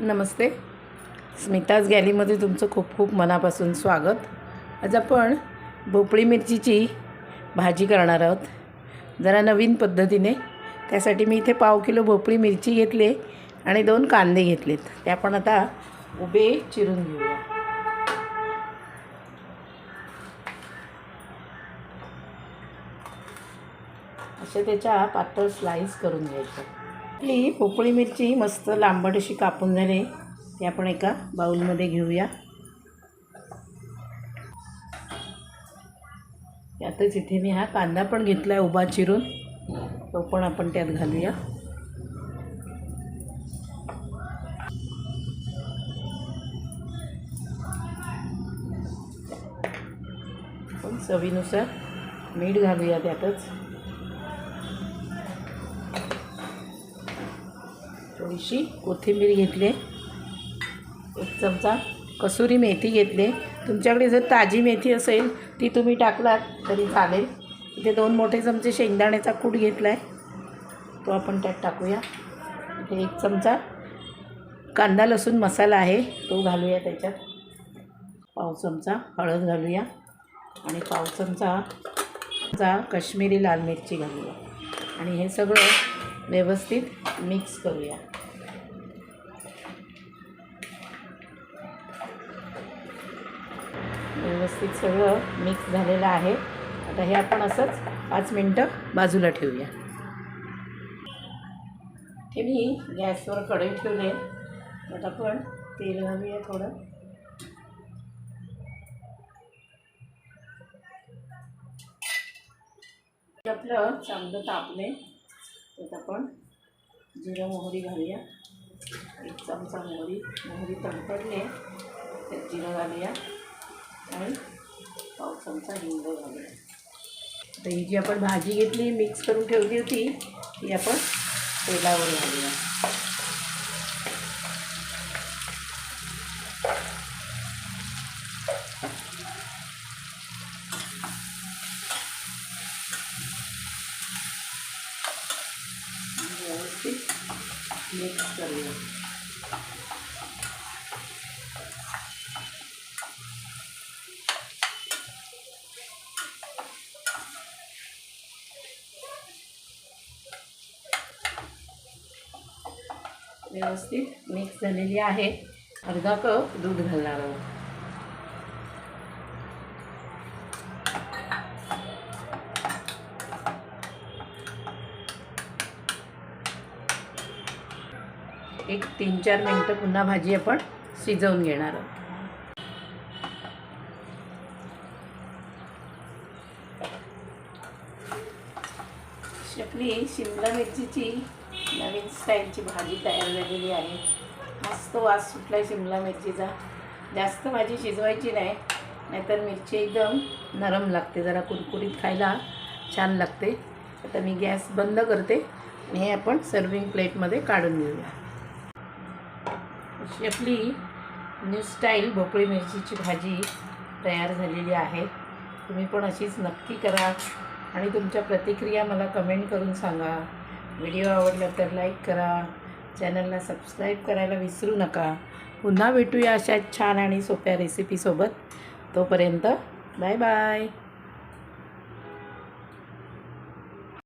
नमस्ते. स्मिताज गॅलीमध्ये तुमचं खूप खूप मनापासून स्वागत. आज आपण भोपळी मिरचीची भाजी करणार आहोत. जरा नवीन पद्धतीने. त्यासाठी मी इथे पाव किलो भोपळी मिरची घेतली आणि दोन कांदे घेतलेत. ते आपण आता उभे चिरून घेऊया. असे त्याच्या पातळ स्लाईस करून घ्यायचं. आपली पोपळी मिरची मस्त लांबट अशी कापून झाली. ती आपण एका बाऊलमध्ये घेऊया. त्यातच इथे मी हा कांदा पण घेतला आहे उभा चिरून. तो पण आपण त्यात घालूया. पण चवीनुसार मीठ घालूया त्यातच. थोडीशी कोथिंबीर घेतली. एक चमचा कसुरी मेथी घेतली. तुमच्याकडे जर ताजी मेथी असेल ती तुम्ही टाकलात तरी चालेल. इथे दोन मोठे चमचे शेंगदाण्याचा कूट घेतला आहे तो आपण त्यात टाकूया. इथे एक चमचा कांदा लसूण मसाला आहे तो घालूया त्याच्यात. पाव चमचा हळद घालूया. आणि पाव चमचा चा काश्मीरी लाल मिरची घालूया. आणि हे सगळं व्यवस्थित मिक्स करूया. व्यवस्थित सगळं मिक्स झालेलं आहे. आता हे आपण असंच पाच मिनटं बाजूला ठेवूया. हे मी गॅसवर कढई ठेवले. आता आपण तेल घालूया थोडं. आपलं चांगलं तापले. त्यात आपण जिरं मोहरी घालूया. एक चमचा मोहरी मोहरी तडतडले त्यात जिरं घालूया आणि पाव चमचा हिंग घालूया. आता ही जी आपण भाजी घेतली मिक्स करून ठेवली होती ती आपण तेलावर घालूया. व्यवस्थित मिक्स करूया. व्यवस्थित मिक्स झालेली आहे. अर्धा कप दूध घालणार आहोत. एक तीन चार मिनटं पुन्हा भाजी आपण शिजवून घेणार आहोत. आपली शिमला मिरचीची नवीन स्टाईलची भाजी तयार झालेली आहे. मस्त वास सुटला आहे शिमला मिरचीचा. जास्त भाजी शिजवायची नाही नाहीतर मिरची एकदम नरम लागते. जरा कुरकुरीत खायला छान लागते. आता मी गॅस बंद करते. आणि हे आपण सर्विंग प्लेटमध्ये काढून घेऊया. अशी आपली न्यू स्टाईल भोपळी मिरचीची भाजी तयार झालेली आहे. तुम्ही पण अशीच नक्की करा आणि तुमच्या प्रतिक्रिया मला कमेंट करून सांगा. व्हिडिओ आवडला तर लाईक करा. चॅनलला सबस्क्राईब करायला विसरू नका. पुन्हा भेटूया अशा छान आणि सोप्या रेसिपीसोबत तोपर्यंत बाय बाय.